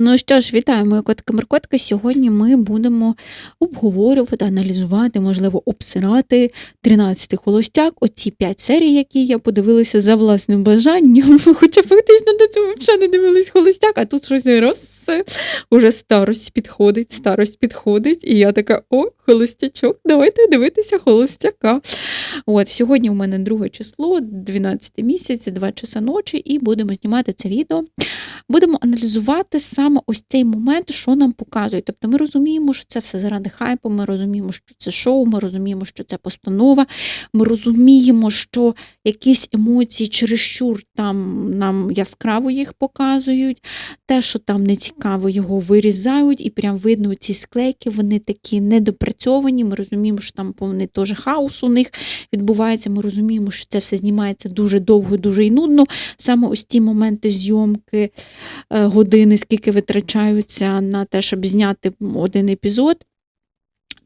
Ну що ж, вітаю, мої котики-меркотки. Сьогодні ми будемо обговорювати, аналізувати, можливо, обсирати 13-й холостяк, оці 5 серій, які я подивилася за власним бажанням. Хоча фактично до цього взагалі не дивились холостяк, а тут щось раз уже старость підходить, старость підходить. І я така: о, холостячок, давайте дивитися холостяка. От Сьогодні у мене друге число, 12 місяць, 2 часа ночі, і будемо знімати це відео. Будемо аналізувати саме ось цей момент, що нам показують. Тобто ми розуміємо, що це все заради хайпу, ми розуміємо, що це шоу, ми розуміємо, що це постанова, ми розуміємо, що якісь емоції чересчур там нам яскраво їх показують, те, що там не цікаво, його вирізають, і прям видно ці склейки, вони такі недопрацьовані. Ми розуміємо, що там повний теж хаос у них відбувається. Ми розуміємо, що це все знімається дуже довго, дуже і нудно. Саме ось ці моменти зйомки е, години, скільки витрачаються на те, щоб зняти один епізод.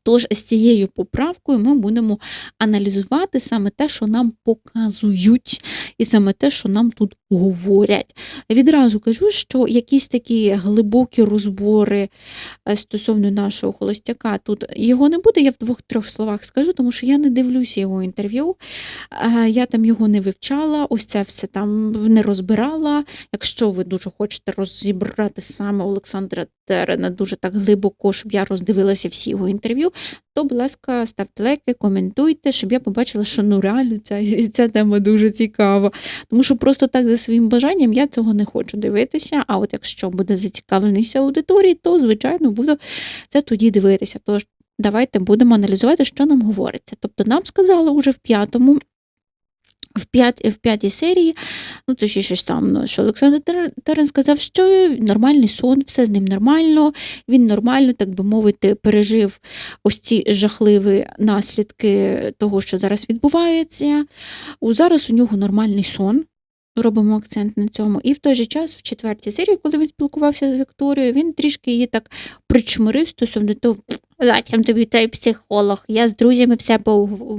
Тож з цією поправкою ми будемо аналізувати саме те, що нам показують, і саме те, що нам тут говорять. Відразу кажу, що якісь такі глибокі розбори е, стосовно нашого холостяка, тут його не буде, я в двох-трьох словах скажу, тому що я не дивлюся його інтерв'ю, е, я там його не вивчала, ось це все там не розбирала. Якщо ви дуже хочете розібрати саме Олександра Терена дуже так глибоко, щоб я роздивилася всі його інтерв'ю, то, будь ласка, ставте лайки, коментуйте, щоб я побачила, що ну реально ця, ця тема дуже цікава. Тому що просто так за своїм бажанням я цього не хочу дивитися. А от якщо буде зацікавленість аудиторії, то, звичайно, буду це тоді дивитися. Тож давайте будемо аналізувати, що нам говориться. Тобто нам сказали уже в п'ятому в п'ятій п'ятій серії, ну точніше ж там, ну, що Олександр Терен сказав, що нормальний сон, все з ним нормально, він нормально, так би мовити, пережив ось ці жахливі наслідки того, що зараз відбувається. Зараз у нього нормальний сон. Робимо акцент на цьому. І в той же час, в четвертій серії, коли він спілкувався з Вікторією, він трішки її так причмирив стосовно того, Затям тобі той психолог. Я з друзями все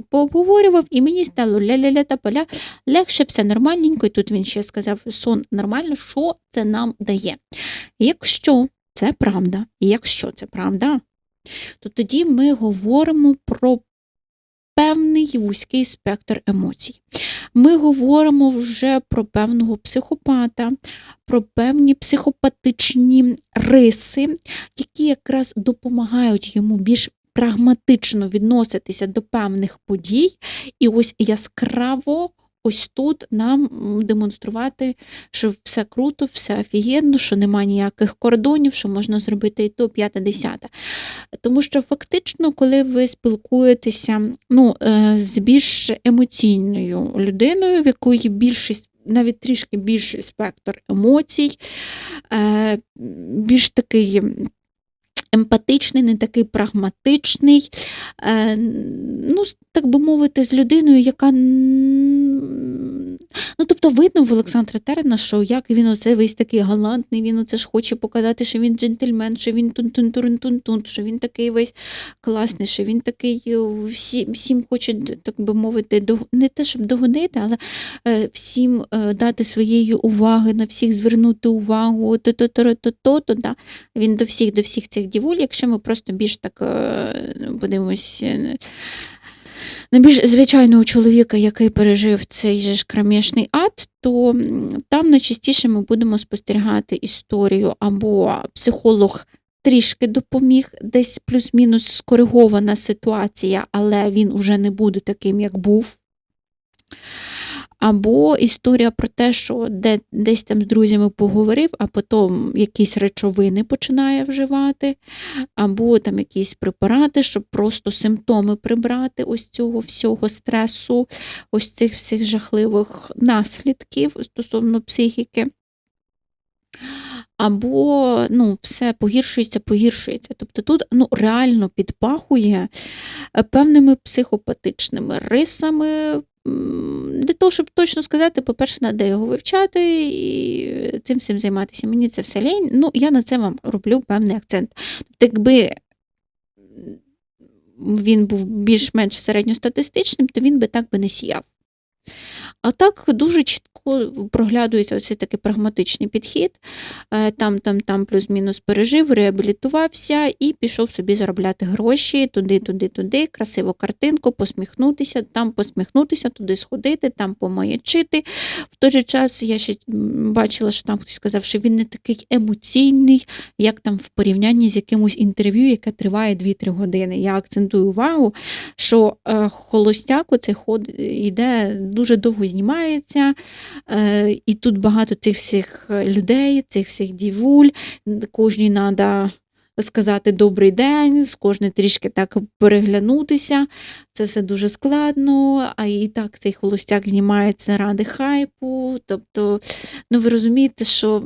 пообговорював, і мені стало ля-ля-ля та поля легше, все нормальненько. І тут він ще сказав, сон нормально, що це нам дає. Якщо це правда, і якщо це правда, то тоді ми говоримо про певний вузький спектр емоцій. Ми говоримо вже про певного психопата, про певні психопатичні риси, які якраз допомагають йому більш прагматично відноситися до певних подій, і ось яскраво ось тут нам демонструвати, що все круто, все офігенно, що немає ніяких кордонів, що можна зробити і то п'яте десяте. Тому що фактично, коли ви спілкуєтеся ну, е, з більш емоційною людиною, в якої більшість. Навіть трішки більший спектр емоцій, е, більш такий емпатичний, не такий прагматичний, е, ну, так би мовити, з людиною, яка. Ну, тобто, видно в Олександра Терена, що як він оце весь такий галантний, він оце ж хоче показати, що він джентльмен, що він тун-тун-тун-тун-тун, що він такий весь класний, що він такий е, всі, всім хоче, так би мовити, до, не те, щоб догодити, але е, всім е, дати своєї уваги, на всіх звернути увагу. То-то-то-то-то, да. Він до всіх, до всіх цих дівуль, якщо ми просто більш так е, подивимось на більш звичайного чоловіка, який пережив цей же ж крамішний ад, то там найчастіше ми будемо спостерігати історію або психолог. Трішки допоміг, десь плюс-мінус скоригована ситуація, але він уже не буде таким, як був. Або історія про те, що де, десь там з друзями поговорив, а потім якісь речовини починає вживати, або там якісь препарати, щоб просто симптоми прибрати ось цього всього стресу, ось цих всіх жахливих наслідків стосовно психіки. Або ну, все погіршується, погіршується. Тобто тут ну, реально підпахує е, певними психопатичними рисами, для того, щоб точно сказати, по-перше, треба його вивчати і цим всім займатися. Мені це все лень. Ну, я на це вам роблю певний акцент. Тобто, якби він був більш-менш середньостатистичним, то він би так би не сіяв. А так дуже чітко проглядується ось такий прагматичний підхід. Е, Там, там, там плюс-мінус пережив, реабілітувався і пішов собі заробляти гроші туди, туди, туди, красиву картинку, посміхнутися, там посміхнутися, туди сходити, там помаячити. В той же час я ще бачила, що там хтось сказав, що він не такий емоційний, як там в порівнянні з якимось інтерв'ю, яке триває 2-3 години. Я акцентую увагу, що е, холостяк оцей ход йде дуже довго знімається, е, і тут багато цих всіх людей, цих всіх дівуль, кожній треба сказати добрий день, з кожної трішки так переглянутися. Це все дуже складно, а і так цей холостяк знімається ради хайпу. Тобто, ну ви розумієте, що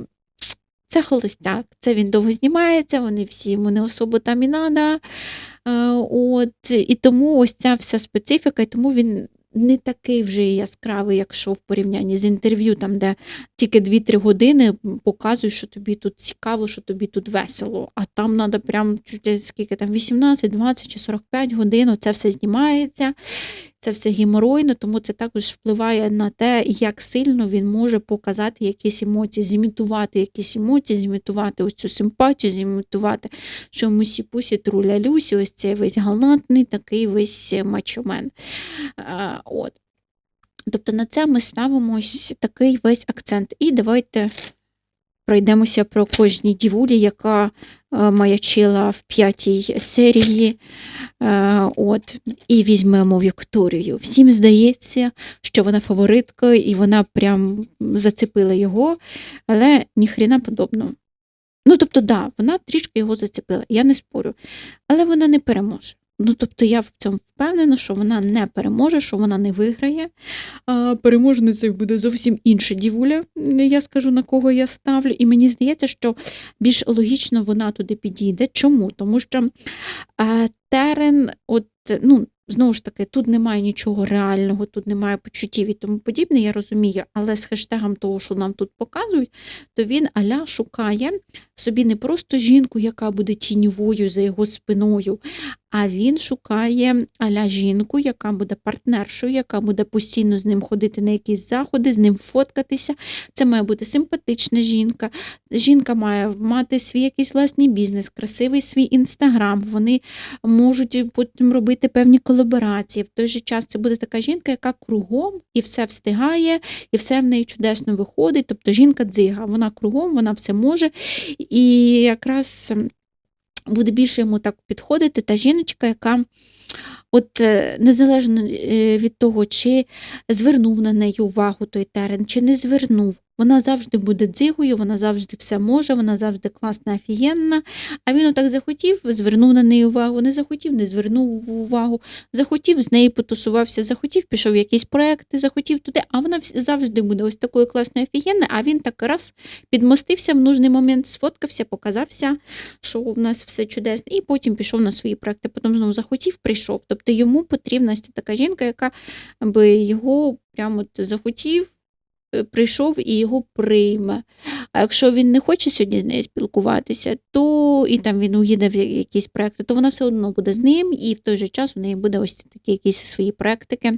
це холостяк, це він довго знімається, вони всі йому не особо там і надо. Е, От, і тому ось ця вся специфіка, і тому він не такий вже яскравий, якщо в порівнянні з інтерв'ю, там, де тільки 2-3 години показують, що тобі тут цікаво, що тобі тут весело. А там треба прям скільки там 18, 20 чи 45 годин, це все знімається, це все геморойно, тому це також впливає на те, як сильно він може показати якісь емоції, зімітувати якісь емоції, зімітувати ось цю симпатію, зімітувати, що мусі пусі труля Люсі, ось цей весь галантний, такий весь мачомен. От. Тобто на це ми ставимо такий весь акцент. І давайте пройдемося про кожній дівулі, яка е, маячила в п'ятій серії. Е, От, і візьмемо Вікторію. Всім здається, що вона фаворитка, і вона прям зацепила його, але ніхрена подобного. Ну, тобто, да, вона трішки його зацепила, я не спорю, але вона не переможе. Ну, тобто я в цьому впевнена, що вона не переможе, що вона не виграє. А переможницею буде зовсім інша дівуля. Я скажу, на кого я ставлю. І мені здається, що більш логічно вона туди підійде. Чому? Тому що е, терен, от, ну, знову ж таки, тут немає нічого реального, тут немає почуттів і тому подібне, я розумію, але з хештегом того, що нам тут показують, то він аля шукає собі не просто жінку, яка буде тіньовою за його спиною, а він шукає аля жінку, яка буде партнершою, яка буде постійно з ним ходити на якісь заходи, з ним фоткатися. Це має бути симпатична жінка. Жінка має мати свій якийсь власний бізнес, красивий свій інстаграм. Вони можуть потім робити певні колаборації. В той же час це буде така жінка, яка кругом і все встигає, і все в неї чудесно виходить. Тобто жінка дзига, вона кругом, вона все може. І якраз буде більше йому так підходити та жіночка, яка от е, незалежно е, від того, чи звернув на неї увагу той терен, чи не звернув. Вона завжди буде дзигою, вона завжди все може, вона завжди класна, офігенна. А він отак захотів, звернув на неї увагу, не захотів, не звернув увагу, захотів, з нею потусувався, захотів, пішов в якісь проекти, захотів туди, а вона завжди буде ось такою класною офігенною, а він так раз підмостився в нужний момент, сфоткався, показався, що в нас все чудесно, і потім пішов на свої проекти, потім знову захотів, прийшов. Тобто йому потрібна така жінка, яка би його прямо захотів, прийшов і його прийме. А якщо він не хоче сьогодні з нею спілкуватися, то і там він уїде в якісь проекти, то вона все одно буде з ним, і в той же час у неї буде ось такі якісь свої практики.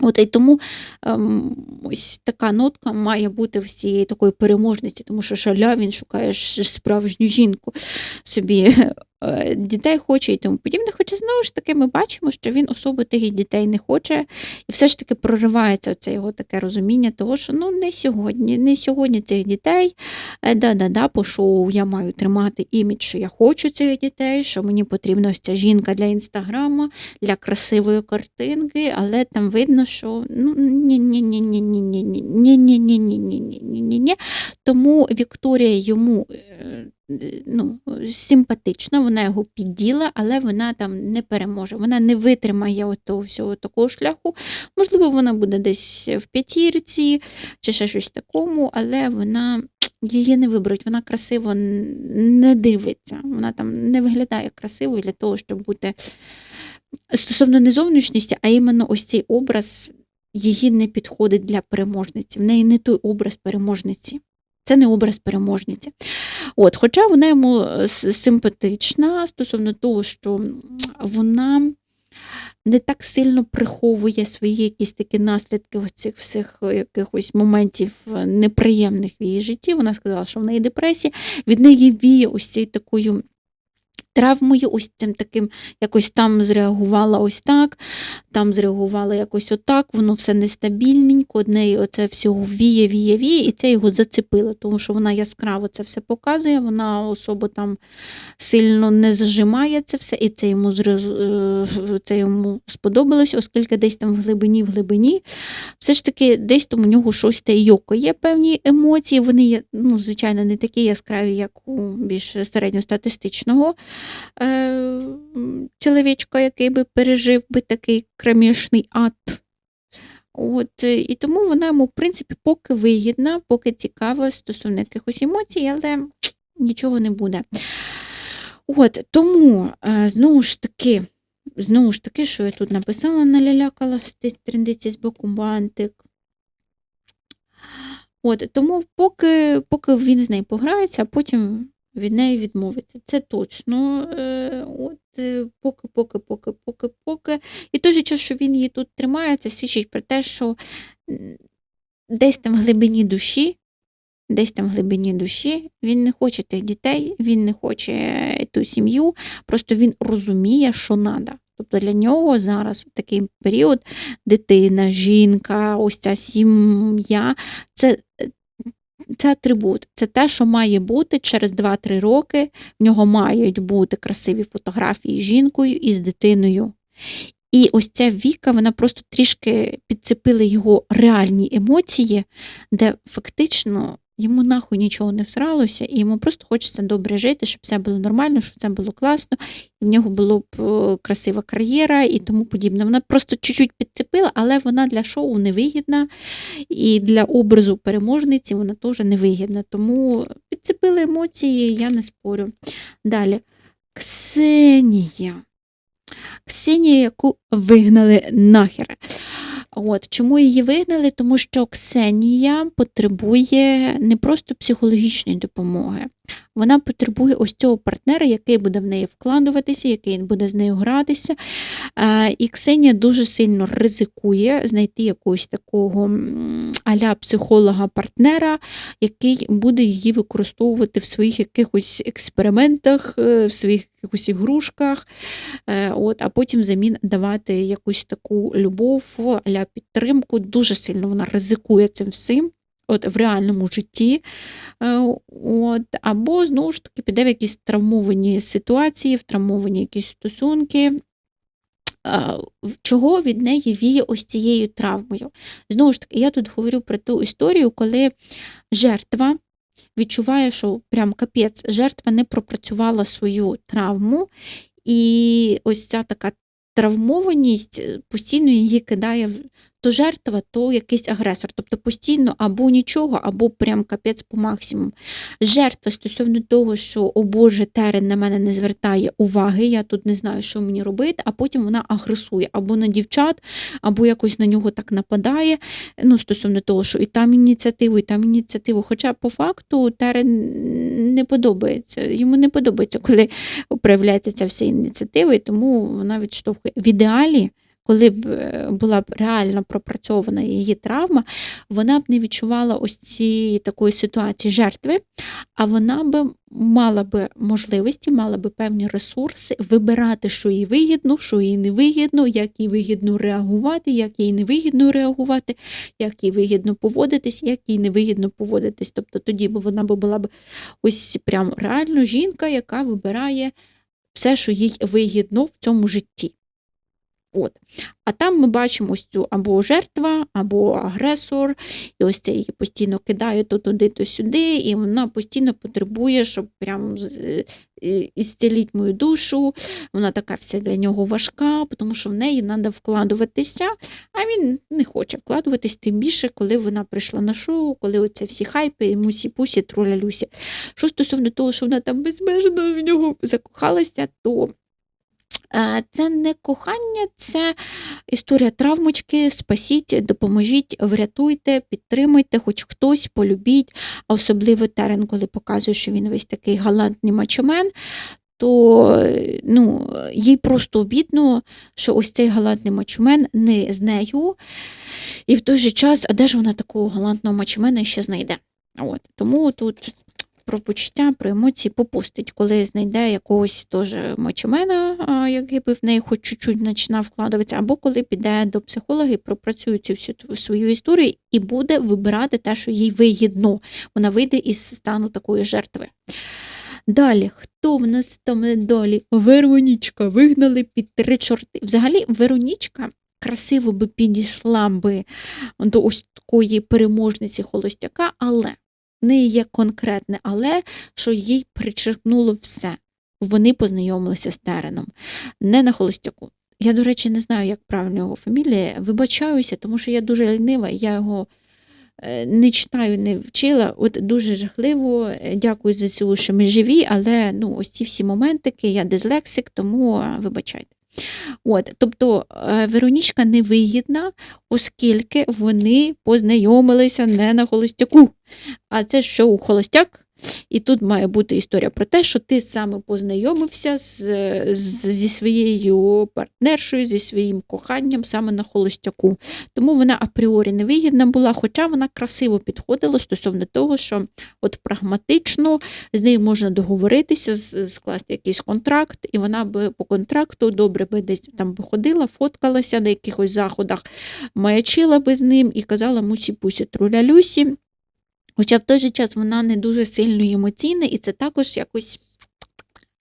От і тому ем, ось така нотка має бути в цієї такої переможниці, тому що шаля він шукає справжню жінку собі. Е, Дітей хоче і тому подібне. Хоча знову ж таки ми бачимо, що він особо тих дітей не хоче, і все ж таки проривається це його таке розуміння, того, що ну не сьогодні, не сьогодні цих дітей. Е, Да-да-да, по шоу я маю тримати імідж, що я хочу цих дітей, що мені потрібна ось ця жінка для інстаграма, для красивої картинки, але там видно, що ну ні ні ні ні ні ні ні ні ні ні ні ні Тому Вікторія йому е, ну, симпатична, вона його підділа, але вона там не переможе. Вона не витримає того всього такого шляху. Можливо, вона буде десь в п'ятірці чи ще щось такому, але вона. Її не виберуть, вона красиво не дивиться, вона там не виглядає красивою для того, щоб бути стосовно не зовнішності, а іменно ось цей образ її не підходить для переможниці. В неї не той образ переможниці. Це не образ переможниці. От, хоча вона йому е, симпатична стосовно того, що вона не так сильно приховує свої якісь такі наслідки цих всіх е, якихось моментів е, неприємних в її житті. Вона сказала, що в неї депресія, від неї віє ось цією такою. Травмою, ось цим таким, якось там зреагувала ось так, там зреагувала якось отак, воно все нестабільненько, одне оце всього віє, віє, віє, і це його зацепило, тому що вона яскраво це все показує, вона особо там сильно не зажимає це все, і це йому е, це йому сподобалось, оскільки десь там в глибині, в глибині, все ж таки десь там у нього щось те йокає певні емоції. Вони ну, звичайно, не такі яскраві, як у більш середньостатистичного е, чоловічка, який би пережив би такий кромішний ад. От, е, і тому вона йому, в принципі, поки вигідна, поки цікава стосовно якихось емоцій, але нічого не буде. От, тому, е, знову ж таки, знову ж таки, що я тут написала, налялякала трендиці з боку бантик. От, тому поки, поки він з нею пограється, а потім від неї відмовиться. Це точно. Е, от, е, поки, поки, поки, поки, поки. І той же час, що він її тут тримає, це свідчить про те, що десь там в глибині душі, десь там в глибині душі він не хоче тих дітей, він не хоче ту сім'ю, просто він розуміє, що треба. Тобто для нього зараз такий період дитина, жінка, ось ця сім'я це, це атрибут, це те, що має бути через 2-3 роки. В нього мають бути красиві фотографії з жінкою і з дитиною. І ось ця Віка, вона просто трішки підцепила його реальні емоції, де фактично йому нахуй нічого не всралося, і йому просто хочеться добре жити, щоб все було нормально, щоб це було класно, і в нього була б е, красива кар'єра і тому подібне. Вона просто чуть-чуть підцепила, але вона для шоу невигідна, і для образу переможниці вона теж невигідна. Тому підцепили емоції, я не спорю. Далі. Ксенія. Ксенія, яку вигнали нахер. От чому її вигнали? Тому що Ксенія потребує не просто психологічної допомоги, вона потребує ось цього партнера, який буде в неї вкладуватися, який буде з нею гратися. Е, І Ксенія дуже сильно ризикує знайти якогось такого аля психолога-партнера, який буде її використовувати в своїх якихось експериментах, е, в своїх якихось ігрушках, е, от, а потім взамін давати якусь таку любов, аля підтримку. Дуже сильно вона ризикує цим всім. От в реальному житті, Е, от, або знову ж таки піде в якісь травмовані ситуації, в травмовані якісь стосунки, е, чого від неї віє ось цією травмою. Знову ж таки, я тут говорю про ту історію, коли жертва відчуває, що прям капець, жертва не пропрацювала свою травму, і ось ця така травмованість постійно її кидає то жертва, то якийсь агресор. Тобто постійно або нічого, або прям капець по максимуму. Жертва стосовно того, що о Боже, терен на мене не звертає уваги, я тут не знаю, що мені робити, а потім вона агресує або на дівчат, або якось на нього так нападає. Ну, стосовно того, що і там ініціативу, і там ініціативу. Хоча по факту терен не подобається. Йому не подобається, коли проявляється ця вся ініціатива, і тому вона відштовхує. В ідеалі коли б е, була б реально пропрацьована її травма, вона б не відчувала ось цієї такої ситуації жертви, а вона б мала би можливості, мала би певні ресурси вибирати, що їй вигідно, що їй не вигідно, як їй вигідно реагувати, як їй не вигідно реагувати, як їй вигідно поводитись, як їй не вигідно поводитись. Тобто тоді б вона б була б ось прям реально жінка, яка вибирає все, що їй вигідно в цьому житті. От. А там ми бачимо ось цю або жертва, або агресор, і ось це її постійно кидає то туди, то сюди, і вона постійно потребує, щоб прям е, ісціліть мою душу. Вона така вся для нього важка, тому що в неї треба вкладуватися, а він не хоче вкладуватись, тим більше, коли вона прийшла на шоу, коли оце всі хайпи, мусі-пусі, троля Люся. Що стосовно того, що вона там безмежно в нього закохалася, то Це не кохання, це історія травмочки. Спасіть, допоможіть, врятуйте, підтримуйте, хоч хтось полюбіть, а особливо терен, коли показує, що він весь такий галантний мачомен. то е, ну, їй просто обідно, що ось цей галантний мачумен не з нею. І в той же час, а де ж вона такого галантного мачумена ще знайде? От. Тому тут про почуття, про емоції попустить, коли знайде якогось теж мачумена, а, який би в неї хоч чуть-чуть починав вкладатися, або коли піде до психолога і пропрацює цю всю свою історію і буде вибирати те, що їй вигідно. Вона вийде із стану такої жертви. Далі, хто в нас там далі? Веронічка, вигнали під три чорти. Взагалі, Веронічка красиво би підійшла би до ось такої переможниці холостяка, але неї є конкретне але, що їй причеркнуло все. Вони познайомилися з Тереном, не на холостяку. Я, до речі, не знаю, як правильно його фамілія. Вибачаюся, тому що я дуже лінива, я його е, не читаю, не вчила. От дуже жахливо. Е, Дякую за цю, що ми живі, але ну, ось ці всі моментики, я дислексик, тому вибачайте. От, тобто е, Веронічка невигідна, оскільки вони познайомилися не на холостяку. А це що у Холостяк. І тут має бути історія про те, що ти саме познайомився з, з, зі своєю партнершою, зі своїм коханням саме на холостяку. Тому вона апріорі невигідна була, хоча вона красиво підходила стосовно того, що от прагматично з нею можна договоритися, скласти якийсь контракт, і вона би по контракту добре би десь там би ходила, фоткалася на якихось заходах, маячила би з ним і казала мусі пусі труля Люсі. Хоча в той же час вона не дуже сильно емоційна, і це також якось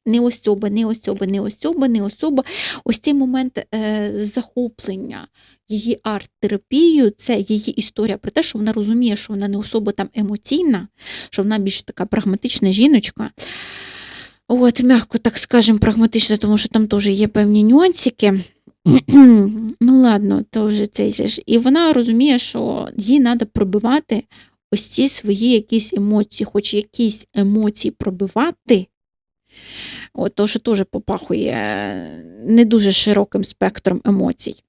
не особа, не особа, не особа, не особа. Ось цей момент е, захоплення її арт-терапією, це її історія про те, що вона розуміє, що вона не особа там емоційна, що вона більш така прагматична жіночка. От, м'яко так скажемо, прагматична, тому що там теж є певні нюансики. ну ладно, то вже цей же. І вона розуміє, що їй треба пробивати ось ці свої якісь емоції, хоч якісь емоції пробивати. От, то, що теж попахує е, не дуже широким спектром емоцій.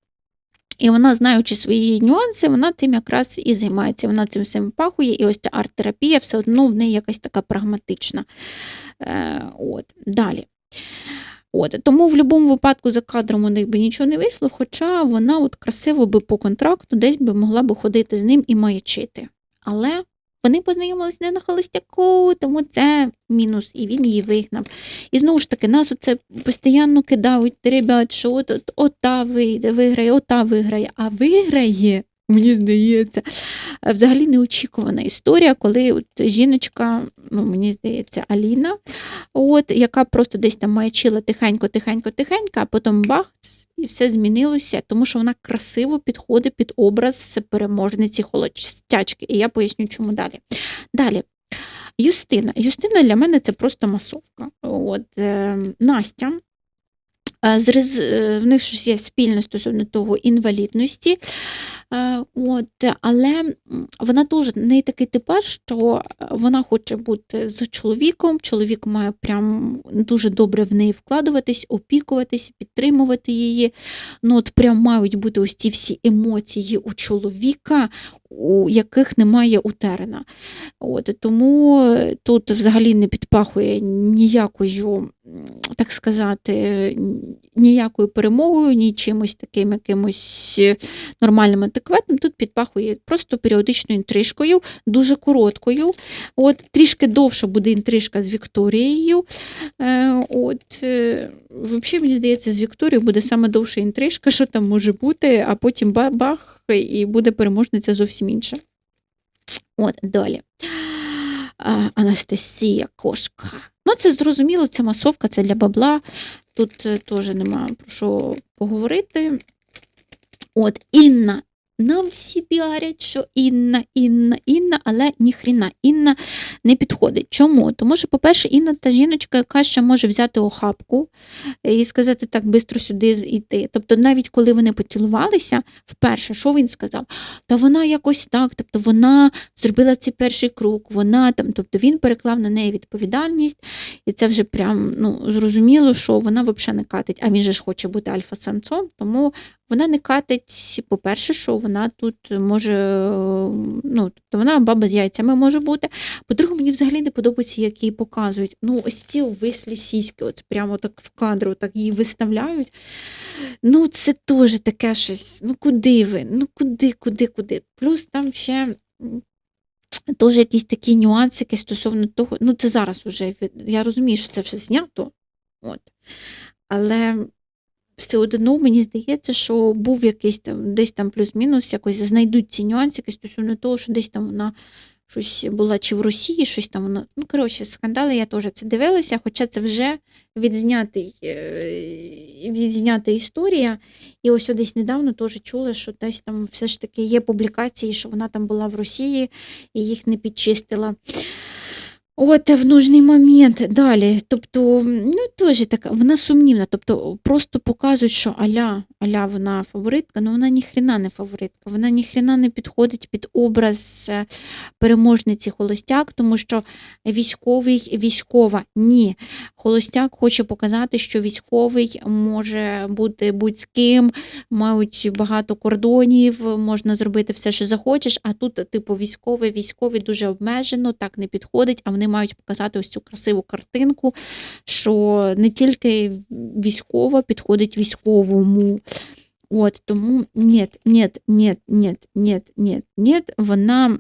І вона, знаючи свої нюанси, вона цим якраз і займається. Вона цим всім пахує, і ось ця арт-терапія все одно в неї якась така прагматична. Е, от. Далі. От. Тому в будь-якому випадку за кадром у них би нічого не вийшло, хоча вона от красиво би по контракту десь би могла би ходити з ним і маячити. Але вони познайомились не на холостяку, тому це мінус, і він її вигнав. І знову ж таки, нас оце постійно кидають, ребят, що от, от, ота вийде, виграє, ота виграє, а виграє. Мені здається, е, взагалі неочікувана історія, коли от жіночка, ну мені здається, Аліна, от, яка просто десь там маячила тихенько, тихенько, тихенько, а потім бах, і все змінилося, тому що вона красиво підходить під образ переможниці холостячки. І я поясню, чому далі. Далі. Юстина. Юстина для мене це просто масовка. От, е, Настя. е, е, В них щось є спільне стосовно того інвалідності. Е, От, але вона теж в неї такий типаж, що е, вона хоче бути з чоловіком. Чоловік має прям дуже добре в неї вкладуватись, опікуватись, підтримувати її. Ну, от прям мають бути ось ці всі емоції у чоловіка, у яких немає у терена. От, тому е, тут взагалі не підпахує ніякою, так сказати, ніякою перемогою, ні чимось таким якимось нормальним адекватним. Тут підпахує просто періодичною інтрижкою, дуже короткою. От, трішки довше буде інтрижка з Вікторією. Е, от, е, взагалі, мені здається, з Вікторією буде саме довша інтрижка, що там може бути, а потім бах, і буде переможниця зовсім інша. От, далі. Анастасія кошка. Ну, це зрозуміло, це масовка, це для бабла. Тут е, теж нема про що поговорити. От, Інна. Нам всі піарять, що Інна, Інна, Інна, але ніхріна, Інна не підходить. Чому? Тому що, по-перше, Інна та жіночка, яка ще може взяти охапку і сказати так швидко сюди йти. Тобто, навіть коли вони поцілувалися, вперше, що він сказав? Та вона якось так, тобто вона зробила цей перший крок, вона там, тобто він переклав на неї відповідальність, і це вже прям ну, зрозуміло, що вона взагалі не катить, а він же ж хоче бути альфа-самцом, тому Вона не катить, по-перше, що вона тут може, ну, тобто вона баба з яйцями може бути. По-друге, мені взагалі не подобається, як її показують. Ну, ось ці вислі сіськи, ось прямо так в кадру так її виставляють. Ну, це теж таке щось. Ну, куди ви? Ну, куди, куди, куди? Плюс там ще. Теж якісь такі нюансики стосовно того, ну це зараз вже, я розумію, що це все знято, от. але все одно мені здається, що був якийсь там десь там плюс-мінус, якось знайдуть ці нюансики стосовно того, що десь там вона щось була чи в Росії, щось там вона. Ну, коротше, скандали, я теж це дивилася, хоча це вже відзнятий, е, відзнята історія. І ось десь недавно теж чула, що десь там все ж таки є публікації, що вона там була в Росії і їх не підчистила. От в нужний момент далі. Тобто, ну теж така, вона сумнівна. Тобто, просто показують, що аля, аля вона фаворитка, але вона ніхрена не фаворитка. Вона ніхрена не підходить під образ е, переможниці холостяк, тому що військовий військова. Ні. Холостяк хоче показати, що військовий може бути будь з ким, мають багато кордонів, можна зробити все, що захочеш. А тут, типу, військовий, військовий дуже обмежено, так не підходить, а вони мають показати ось цю красиву картинку, що не тільки військова підходить військовому. От тому ні, ні, ні, ні, ні, ні, ні, вона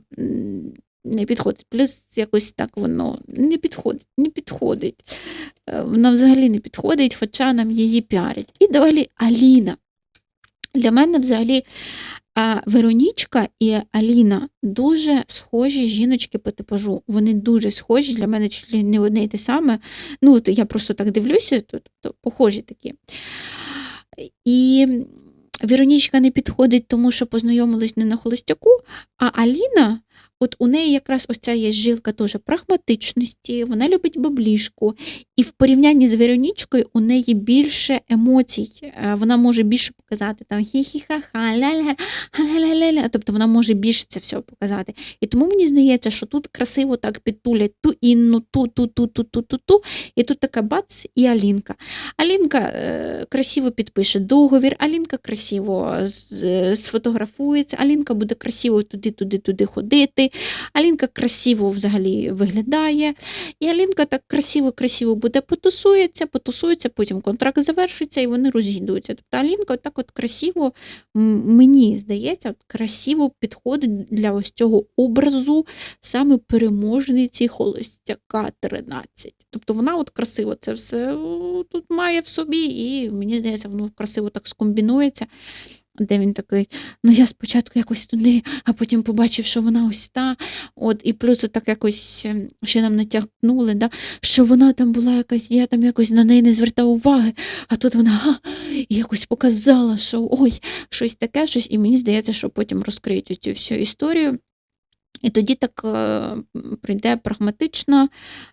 не підходить. Плюс якось так воно не підходить, не підходить. Е, Вона взагалі не підходить, хоча нам її піарять. І далі Аліна. Для мене взагалі а, Веронічка і Аліна дуже схожі жіночки по типажу. Вони дуже схожі, для мене ли не одне і те саме. Ну, я просто так дивлюся, то, то похожі такі. І Веронічка не підходить, тому що познайомились не на холостяку, а Аліна, от у неї якраз ось ця є жилка теж прагматичності, вона любить баблішку. І в порівнянні з Веронічкою у неї більше емоцій. Е, Вона може більше показати там хі-хі-ха-ха, ля-ля, ля-ля-ля. Тобто вона може більше це все показати. І тому мені здається, що тут красиво так підтулять ту інну, ту, ту, ту, ту, ту, ту, ту. І тут така бац і Алінка. Алінка е, красиво підпише договір, Алінка красиво е, сфотографується, Алінка буде красиво туди, туди, туди ходити. Алінка красиво взагалі виглядає. І Алінка так красиво-красиво буде потусується, потусується, потім контракт завершиться і вони розійдуться. Тобто Алінка так от красиво, мені здається, от красиво підходить для ось цього образу саме переможниці холостяка 13. Тобто вона от красиво це все тут має в собі, і мені здається, воно красиво так скомбінується. Де він такий, ну я спочатку якось туди, а потім побачив, що вона ось та. От, і плюс так якось ем, ще нам натягнули, да, що вона там була якась, я там якось на неї не звертав уваги, а тут вона га, і якось показала, що ой, щось таке, щось, і мені здається, що потім розкриють цю всю історію. І тоді так е, прийде прагматична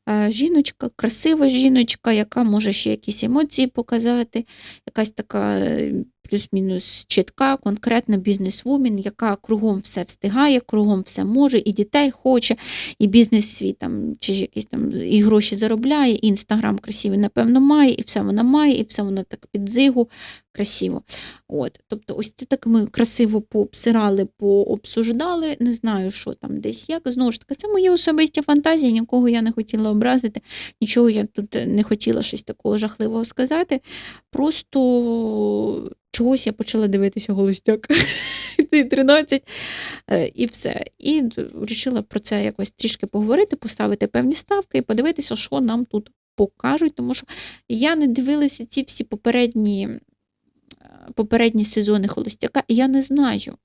е, жіночка, красива жіночка, яка може ще якісь емоції показати, якась така е, плюс-мінус чітка, конкретна бізнес-вумен, яка кругом все встигає, кругом все може, і дітей хоче, і бізнес свій там, чи якісь там і гроші заробляє, і інстаграм красивий, напевно, має, і все вона має, і все вона так під зигу красиво. От, тобто, ось це так ми красиво пообсирали, пообсуждали. Не знаю, що там десь як. Знову ж таки, це мої особисті фантазії, нікого я не хотіла образити, нічого я тут не хотіла щось такого жахливого сказати. Просто чогось я почала дивитися голостяк. 13, е, і все. І вирішила про це якось трішки поговорити, поставити певні ставки і подивитися, що нам тут покажуть, тому що я не дивилася ці всі попередні попередні сезони Холостяка, і я не знаю,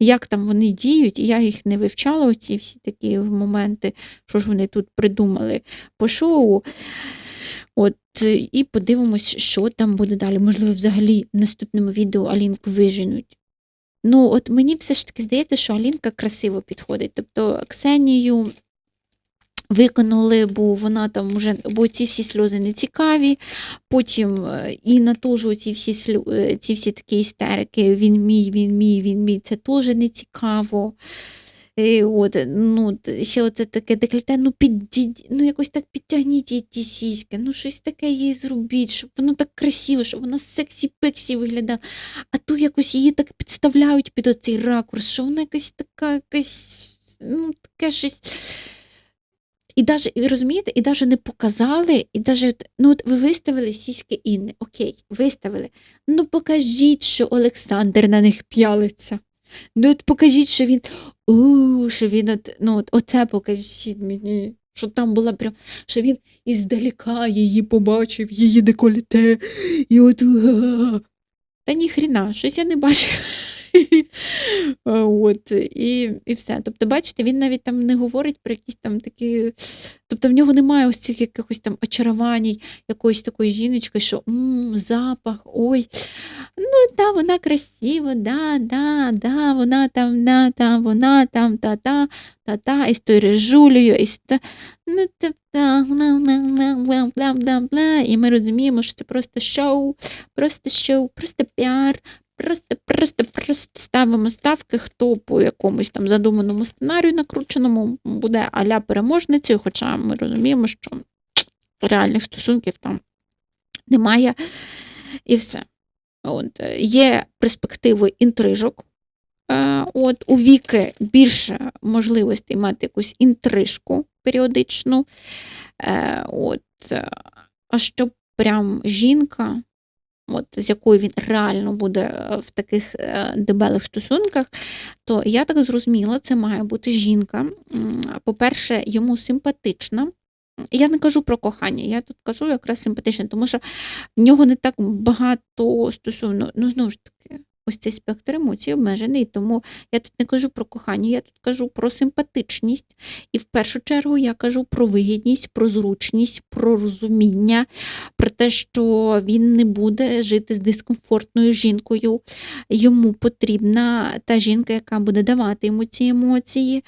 як там вони діють, і я їх не вивчала, оці всі такі моменти, що ж вони тут придумали по шоу. От, і подивимось, що там буде далі. Можливо, взагалі в наступному відео Алінку виженуть. Ну, от мені все ж таки здається, що Алінка красиво підходить. Тобто Ксенію викинули, бо вона там уже, бо ці всі сльози не цікаві. Потім е, Інна теж ці всі слю, е, ці всі такі істерики, він мій, він мій, він мій, це теж не цікаво. І от, ну, ще оце таке декольте, ну, піддіть, ну якось так підтягніть їй ті сіськи, ну щось таке їй зробіть, щоб воно так красиво, щоб вона сексі-пексі виглядала. А тут якось її так підставляють під оцей ракурс, що вона якась така, якась, ну, таке щось. І даже, розумієте, і навіть не показали, і даже, ну от ви виставили сіськи Інни, окей, виставили. Ну покажіть, що Олександр на них п'ялиться. Ну от покажіть, що він, у, що він от, ну от, оце покажіть мені, що там була прям, що він іздалека її побачив, її декольте, і от. Та ніхріна, щось я не бачу. От, і, і все. Тобто, бачите, він навіть там не говорить про якісь там такі. Тобто в нього немає ось цих якихось там очарувань, якоїсь такої жіночки, що м, запах, ой, ну та вона красива, да, да, да, вона там, да, та, вона там, та-та, та-та, і з тою режулею, і з та, ну, та, бла. І ми розуміємо, що це просто шоу, просто шоу, просто піар, Просто, просто, просто ставимо ставки, хто по якомусь там задуманому сценарію накрученому буде аля переможницею, хоча ми розуміємо, що реальних стосунків там немає і все. От, є перспективи інтрижок. Е, От, у віки більше можливостей мати якусь інтрижку періодичну. Е, От, а щоб прям жінка от, з якою він реально буде е, в таких е, дебелих стосунках, то я так зрозуміла, це має бути жінка. По-перше, йому симпатична. Я не кажу про кохання, я тут кажу якраз симпатичне, тому що в нього не так багато стосовно, ну знову ж таки, ось цей спектр емоцій обмежений, тому я тут не кажу про кохання, я тут кажу про симпатичність. І в першу чергу я кажу про вигідність, про зручність, про розуміння, про те, що він не буде жити з дискомфортною жінкою. Йому потрібна та жінка, яка буде давати йому ці емоції,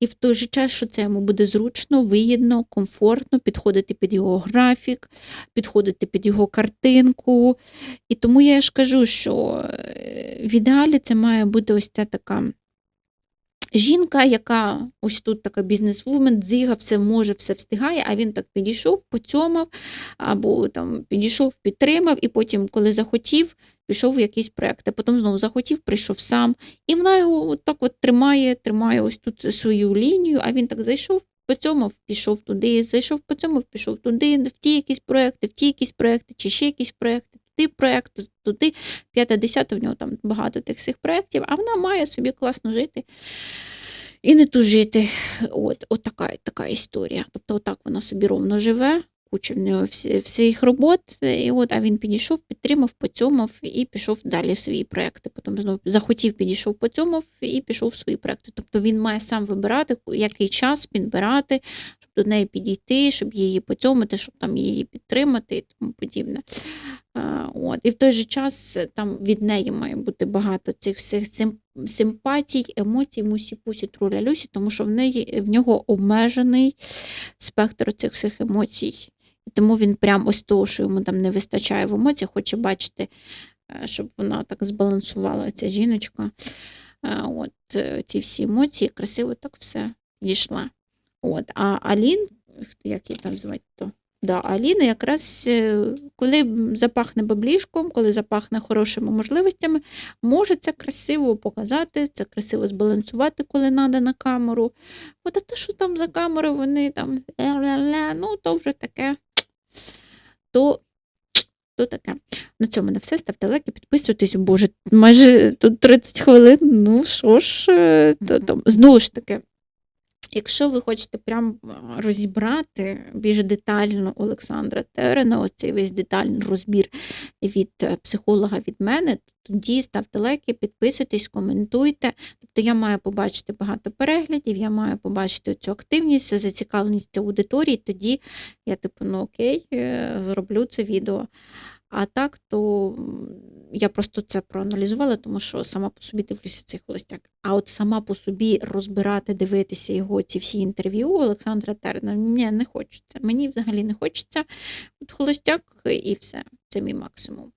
і в той же час, що це йому буде зручно, вигідно, комфортно, підходити під його графік, підходити під його картинку. І тому я ж кажу, що е, в ідеалі це має бути ось ця така. Жінка, яка ось тут така бізнес-вумен, дзига, все може, все встигає, а він так підійшов, поцьомав, або там підійшов, підтримав, і потім, коли захотів, пішов в якийсь проєкт, а потім знову захотів, прийшов сам. І вона його так от тримає, тримає ось тут свою лінію, а він так зайшов, поцьомав, пішов туди, зайшов, поцьомав, пішов туди, в ті якісь проекти, в ті якісь проекти, чи ще якісь проекти, туди проекти, туди, п'яте, десяте, в нього там багато тих всіх проєктів, а вона має собі класно жити. І не тужити. От, от така, така історія. Тобто, отак вона собі ровно живе, куча в нього всіх робот, і от, а він підійшов, підтримав, поцьомав і пішов далі в свої проекти. Потім знову захотів, підійшов, поцьомав і пішов в свої проекти. Тобто він має сам вибирати, який час підбирати, щоб до неї підійти, щоб її поцьомити, щоб там її підтримати і тому подібне. От. І в той же час е, там від неї має бути багато цих всіх симпатій, емоцій, мусі пусі труля люсі, тому що в неї в нього обмежений спектр цих всіх емоцій. І тому він прям ось того, що йому там не вистачає в емоціях, хоче бачити, е, щоб вона так збалансувала ця жіночка. Е, От е, ці всі емоції, красиво так все дійшла. От. А Алін, як її там звати, то Да, Аліна якраз е, коли запахне баблішком, коли запахне хорошими можливостями, може це красиво показати, це красиво збалансувати, коли треба на камеру. От а те, що там за камерою, вони там ля-ля-ля, ну то вже таке. То, то таке. На цьому на все. Ставте лайки, підписуйтесь. Боже, майже тут 30 хвилин. Ну що ж, е, то, то, знову ж таки. Якщо ви хочете прям розібрати більш детально Олександра Терена, оцей весь детальний розбір від е, психолога від мене, тоді ставте лайки, підписуйтесь, коментуйте. Тобто я маю побачити багато переглядів, я маю побачити цю активність, зацікавленість аудиторії, тоді я типу, ну окей, е, зроблю це відео. А так, то я просто це проаналізувала, тому що сама по собі дивлюся цей холостяк. А от сама по собі розбирати, дивитися його ці всі інтерв'ю Олександра Терна, ні, не хочеться. Мені взагалі не хочеться. От холостяк і все. Це мій максимум.